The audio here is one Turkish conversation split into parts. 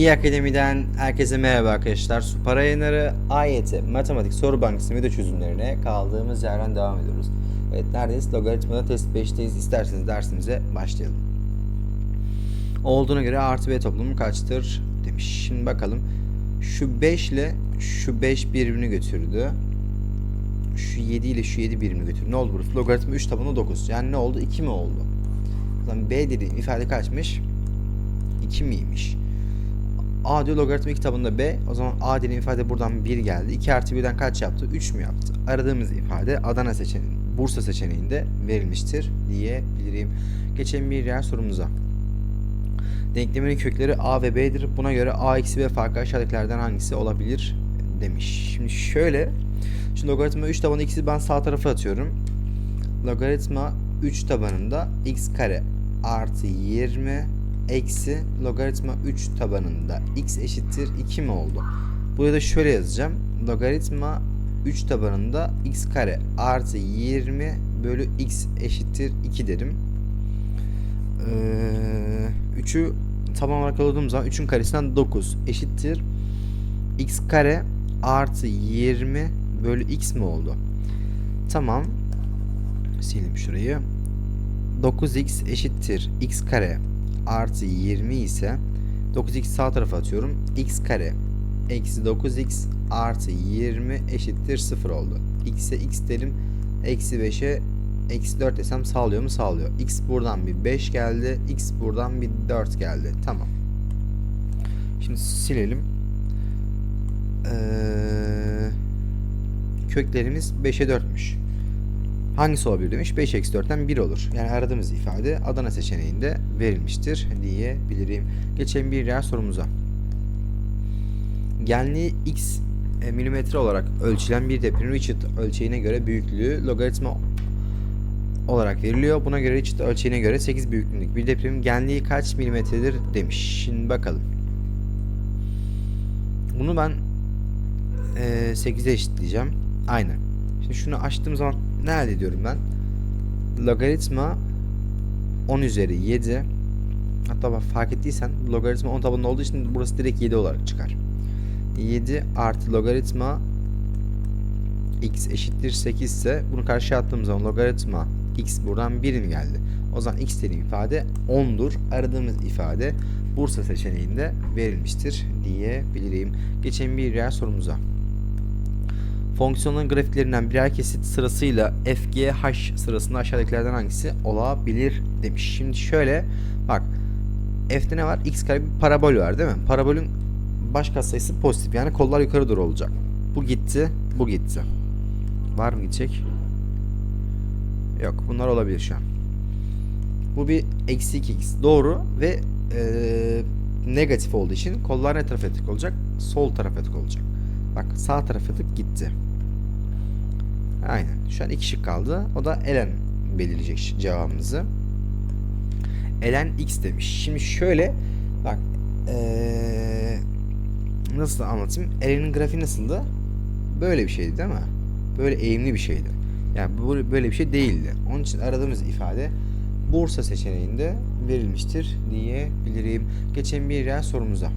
Bilgi Akademi'den herkese merhaba arkadaşlar. Supara yayınları AYT Matematik Soru Bankası video çözümlerine kaldığımız yerden devam ediyoruz. Evet neredeyiz? Logaritmada test 5'teyiz. İsterseniz dersimize başlayalım. Olduğuna göre artı b toplamı kaçtır demiş. Şimdi bakalım. Şu 5 ile şu 5 birbirini götürdü. Şu 7 ile şu 7 birbirini götürdü. Ne oldu burası? Logaritma 3 tabanı 9. Yani ne oldu? 2 mi oldu? O zaman b dediğim ifade kaçmış? 2 miymiş? A diyor logaritma kitabında B. O zaman A denen ifade buradan 1 geldi. 2 artı 1'den kaç yaptı? 3 mü yaptı? Aradığımız ifade Adana seçeneği, Bursa seçeneğinde verilmiştir diyebilirim. Geçelim bir diğer sorumuza. Denklemin kökleri A ve B'dir. Buna göre A eksi B farkı aşağıdakilerden hangisi olabilir demiş. Şimdi şöyle. Şimdi logaritma 3 tabanı x'i ben sağ tarafa atıyorum. Logaritma 3 tabanında x kare artı 20 eksi logaritma 3 tabanında x eşittir 2 mi oldu? Buraya da şöyle yazacağım. Logaritma 3 tabanında x kare artı 20 bölü x eşittir 2 derim. Ee, 3'ü taban olarak aldığım zaman 3'ün karesinden 9 eşittir x kare artı 20 bölü x mi oldu? Tamam. Sileyim şurayı. 9x eşittir x kare artı 20 ise 9x sağ tarafa atıyorum. x kare eksi 9x artı 20 eşittir 0 oldu. x'e x derim. Eksi 5'e eksi 4 desem sağlıyor mu? Sağlıyor. x buradan bir 5 geldi. x buradan bir 4 geldi. Tamam. Şimdi silelim. Ee, köklerimiz 5'e 4'müş. Hangisi olabilir demiş. 5 eksi 4'ten 1 olur. Yani aradığımız ifade Adana seçeneğinde verilmiştir diyebilirim. Geçelim bir diğer sorumuza. Genliği x e, milimetre olarak ölçülen bir depremin Richard ölçeğine göre büyüklüğü logaritma olarak veriliyor. Buna göre Richard ölçeğine göre 8 büyüklüğündeki bir depremin genliği kaç milimetredir demiş. Şimdi bakalım. Bunu ben e, 8'e eşitleyeceğim. Aynen. Şimdi şunu açtığım zaman ne elde ediyorum ben? Logaritma 10 üzeri 7 hatta bak fark ettiysen logaritma 10 tabanında olduğu için burası direkt 7 olarak çıkar. 7 artı logaritma x eşittir 8 ise bunu karşıya attığım zaman logaritma x buradan 1 mi geldi? O zaman x dediğim ifade 10'dur. Aradığımız ifade Bursa seçeneğinde verilmiştir diyebilirim. Geçelim bir diğer sorumuza. Fonksiyonların grafiklerinden birer kesit sırasıyla FGH sırasında aşağıdakilerden hangisi olabilir demiş. Şimdi şöyle bak F'de ne var? X kare bir parabol var değil mi? Parabolün baş katsayısı pozitif. Yani kollar yukarı doğru olacak. Bu gitti, bu gitti. Var mı gidecek? Yok bunlar olabilir şu an. Bu bir eksi 2x doğru ve ee, negatif olduğu için kollar ne tarafa tık olacak? Sol tarafa tık olacak. Bak sağ tarafa tık gitti. Aynen. Şu an iki şık kaldı. O da elen belirleyecek cevabımızı. Elen x demiş. Şimdi şöyle bak ee, nasıl anlatayım? Elen'in grafiği nasıldı? Böyle bir şeydi değil mi? Böyle eğimli bir şeydi. Yani böyle bir şey değildi. Onun için aradığımız ifade Bursa seçeneğinde verilmiştir diyebilirim. Geçen bir diğer sorumuza.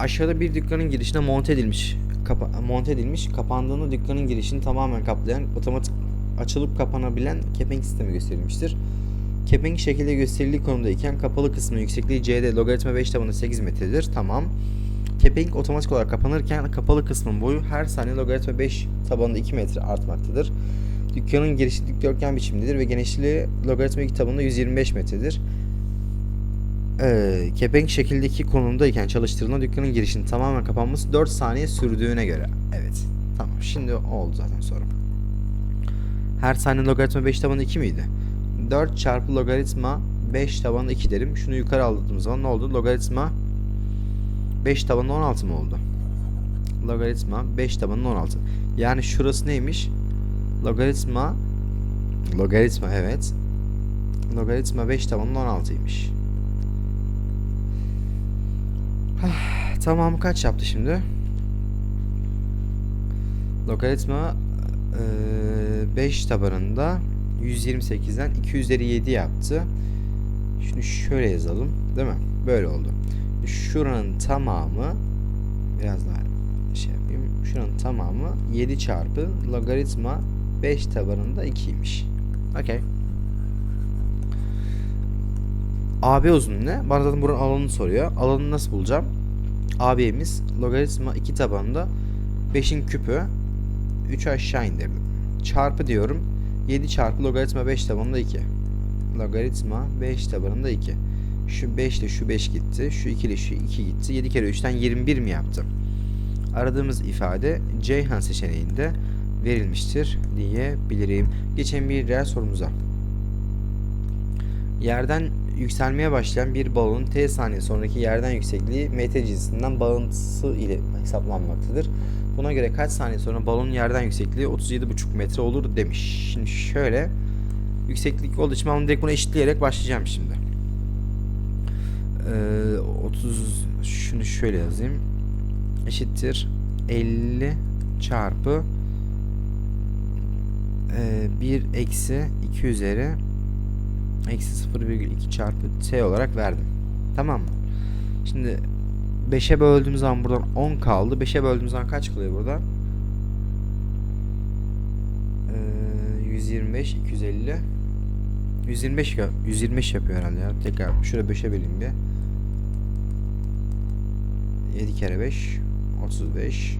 Aşağıda bir dükkanın girişine monte edilmiş kapa monte edilmiş kapandığında dükkanın girişini tamamen kaplayan otomatik açılıp kapanabilen kepenk sistemi gösterilmiştir. Kepenk şekilde gösterildiği konumdayken kapalı kısmının yüksekliği CD logaritma 5 tabanı 8 metredir. Tamam. Kepenk otomatik olarak kapanırken kapalı kısmın boyu her saniye logaritma 5 tabanında 2 metre artmaktadır. Dükkanın girişi dikdörtgen biçimdedir ve genişliği logaritma 2 tabanında 125 metredir. Ee, kepenk şekildeki konumdayken çalıştırılan dükkanın girişinin tamamen kapanması 4 saniye sürdüğüne göre. Evet. Tamam. Şimdi oldu zaten soru. Her saniye logaritma 5 tabanı 2 miydi? 4 çarpı logaritma 5 tabanı 2 derim. Şunu yukarı aldığım zaman ne oldu? Logaritma 5 tabanı 16 mı oldu? Logaritma 5 tabanı 16. Yani şurası neymiş? Logaritma Logaritma evet. Logaritma 5 tabanı 16'ymış. Tamamı kaç yaptı şimdi? Logaritma e, 5 tabanında 128'den 2 üzeri 7 yaptı. Şimdi şöyle yazalım. Değil mi? Böyle oldu. Şuranın tamamı biraz daha şey yapayım. Şuranın tamamı 7 çarpı logaritma 5 tabanında 2'ymiş. Okey. AB uzunluğu ne? Bana zaten buranın alanını soruyor. Alanını nasıl bulacağım? AB'miz logaritma 2 tabanında 5'in küpü 3 aşağı indirdim. Çarpı diyorum. 7 çarpı logaritma 5 tabanında 2. Logaritma 5 tabanında 2. Şu 5 ile şu 5 gitti. Şu 2 ile şu 2 gitti. 7 kere 3'ten 21 mi yaptı? Aradığımız ifade Ceyhan seçeneğinde verilmiştir diyebilirim. Geçen bir diğer sorumuza. Yerden yükselmeye başlayan bir balonun t saniye sonraki yerden yüksekliği mt cinsinden bağıntısı ile hesaplanmaktadır. Buna göre kaç saniye sonra balonun yerden yüksekliği 37,5 metre olur demiş. Şimdi şöyle yükseklik olduğu için ben direkt bunu eşitleyerek başlayacağım şimdi. Ee, 30 şunu şöyle yazayım. Eşittir 50 çarpı e, 1 eksi 2 üzeri eksi 0,2 çarpı t olarak verdim. Tamam mı? Şimdi 5'e böldüğüm zaman buradan 10 kaldı. 5'e böldüğüm zaman kaç kalıyor burada? Ee, 125, 250. 125 ya- 125 yapıyor herhalde ya. Tekrar şuraya 5'e böleyim bir. 7 kere 5 35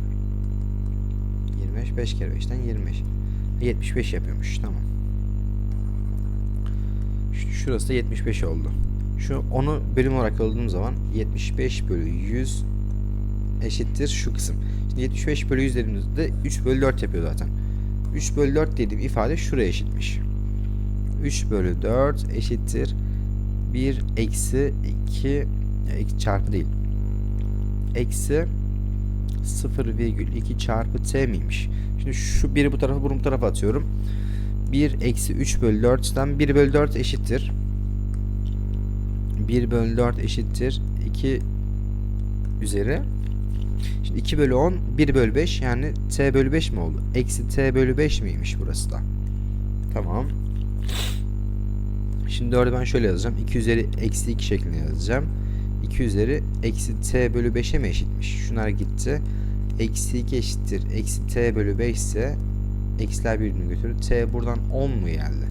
25 5 kere 5'ten 25 75 yapıyormuş tamam Şurası da 75 oldu. Şu onu bölüm olarak aldığım zaman 75 bölü 100 eşittir şu kısım. Şimdi 75 bölü 100 dediğimizde 3 bölü 4 yapıyor zaten. 3 bölü 4 dediğim ifade şuraya eşitmiş. 3 bölü 4 eşittir 1 eksi 2 ya, iki çarpı değil. Eksi 0,2 çarpı t miymiş? Şimdi şu biri bu tarafa bunu bu tarafa atıyorum. 1 eksi 3 bölü 4'ten 1 bölü 4 eşittir. 1 bölü 4 eşittir. 2 üzeri. Şimdi 2 bölü 10 1 bölü 5 yani t bölü 5 mi oldu? Eksi t bölü 5 miymiş burası da? Tamam. Şimdi 4'ü ben şöyle yazacağım. 2 üzeri eksi 2 şeklinde yazacağım. 2 üzeri eksi t bölü 5'e mi eşitmiş? Şunlar gitti. Eksi 2 eşittir. Eksi t bölü 5 ise eksiler birbirini götürür. T buradan 10 mu geldi?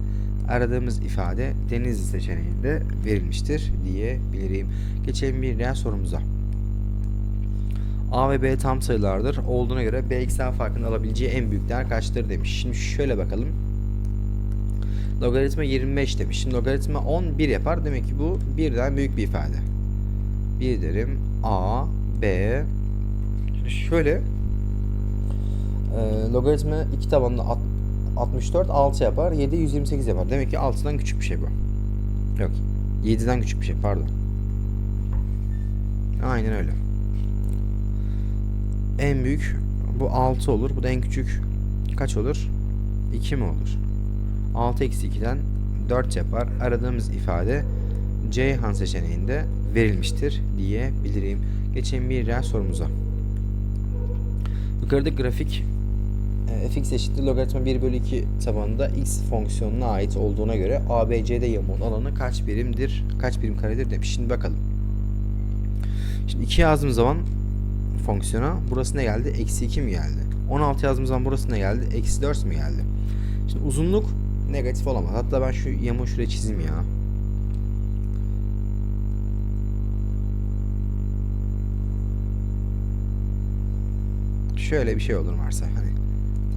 Aradığımız ifade Denizli seçeneğinde verilmiştir diyebilirim. Geçelim bir diğer sorumuza. A ve B tam sayılardır. Olduğuna göre B A farkını alabileceği en büyük değer kaçtır demiş. Şimdi şöyle bakalım. Logaritma 25 demiş. Şimdi logaritma 10 1 yapar. Demek ki bu birden büyük bir ifade. 1 derim. A, B. Şimdi şöyle. E, logaritma 2 tabanında alt- 64 6 yapar. 7 128 yapar. Demek ki 6'dan küçük bir şey bu. Yok. 7'den küçük bir şey pardon. Aynen öyle. En büyük bu 6 olur. Bu da en küçük kaç olur? 2 mi olur? 6 eksi 2'den 4 yapar. Aradığımız ifade Ceyhan seçeneğinde verilmiştir diyebilirim. Geçelim bir diğer sorumuza. Yukarıda grafik fx eşittir logaritma 1 bölü 2 tabanında x fonksiyonuna ait olduğuna göre ABCD yamuğun alanı kaç birimdir, kaç birim karedir demiş. Şimdi bakalım. Şimdi 2 yazdığım zaman fonksiyona burası ne geldi? Eksi 2 mi geldi? 16 yazdığım zaman burası ne geldi? Eksi 4 mi geldi? Şimdi uzunluk negatif olamaz. Hatta ben şu yamuğu şuraya çizeyim ya. Şöyle bir şey olur varsa hani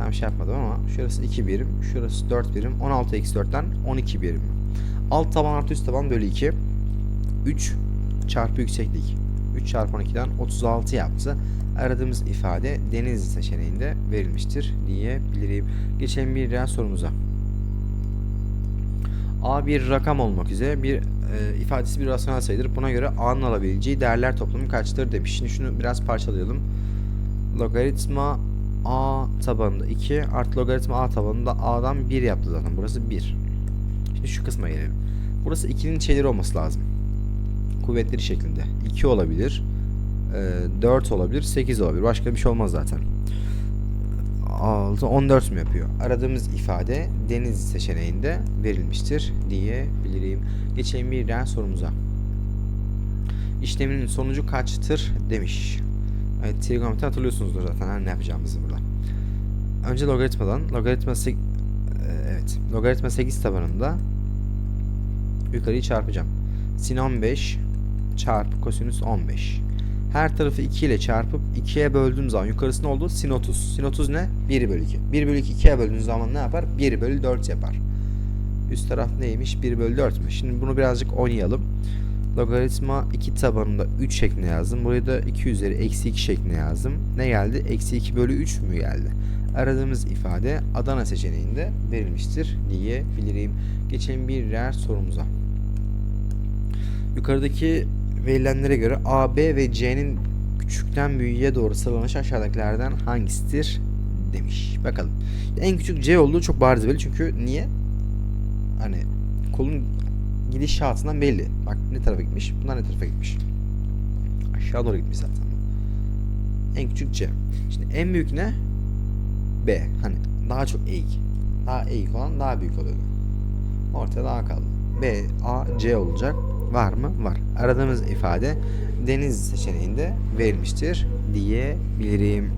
tam şey yapmadım ama şurası 2 birim, şurası 4 birim. 16 eksi 4'ten 12 birim. Alt taban artı üst taban bölü 2. 3 çarpı yükseklik. 3 çarpı 12'den 36 yaptı. Aradığımız ifade Denizli seçeneğinde verilmiştir diyebilirim. Geçelim bir diğer sorumuza. A bir rakam olmak üzere bir e, ifadesi bir rasyonel sayıdır. Buna göre A'nın alabileceği değerler toplamı kaçtır demiş. Şimdi şunu biraz parçalayalım. Logaritma A tabanında 2 artı logaritma A tabanında A'dan 1 yaptı zaten. Burası 1. Şimdi şu kısma gelelim. Burası 2'nin şeyleri olması lazım. Kuvvetleri şeklinde. 2 olabilir. e, 4 olabilir. 8 olabilir. Başka bir şey olmaz zaten. 6, 14 mü yapıyor? Aradığımız ifade deniz seçeneğinde verilmiştir diyebilirim. Geçelim bir diğer sorumuza. İşleminin sonucu kaçtır demiş. Evet, trigonometri hatırlıyorsunuzdur zaten ne yapacağımızı burada. Önce logaritmadan, logaritma e, evet, logaritma 8 tabanında yukarıyı çarpacağım. Sin 15 çarpı kosinüs 15. Her tarafı 2 ile çarpıp 2'ye böldüğüm zaman yukarısı ne oldu? Sin 30. Sin 30 ne? 1 bölü 2. 1 bölü 2 2'ye böldüğün zaman ne yapar? 1 bölü 4 yapar. Üst taraf neymiş? 1 bölü 4 mü? Şimdi bunu birazcık oynayalım. Logaritma 2 tabanında 3 şeklinde yazdım. Buraya da 2 üzeri eksi 2 şeklinde yazdım. Ne geldi? Eksi 2 bölü 3 mü geldi? Aradığımız ifade Adana seçeneğinde verilmiştir diyebilirim. Geçelim bir diğer sorumuza. Yukarıdaki verilenlere göre A, B ve C'nin küçükten büyüğe doğru sıralanışı aşağıdakilerden hangisidir demiş. Bakalım. En küçük C olduğu çok bariz belli çünkü niye? Hani kolun gidişatından belli. Bak ne tarafa gitmiş? Bunlar ne tarafa gitmiş? Aşağı doğru gitmiş zaten. En küçük C. Şimdi en büyük ne? B. Hani daha çok eğik. Daha eğik olan daha büyük oluyor. Ortada A kaldı. B, A, C olacak. Var mı? Var. Aradığımız ifade deniz seçeneğinde verilmiştir diyebilirim.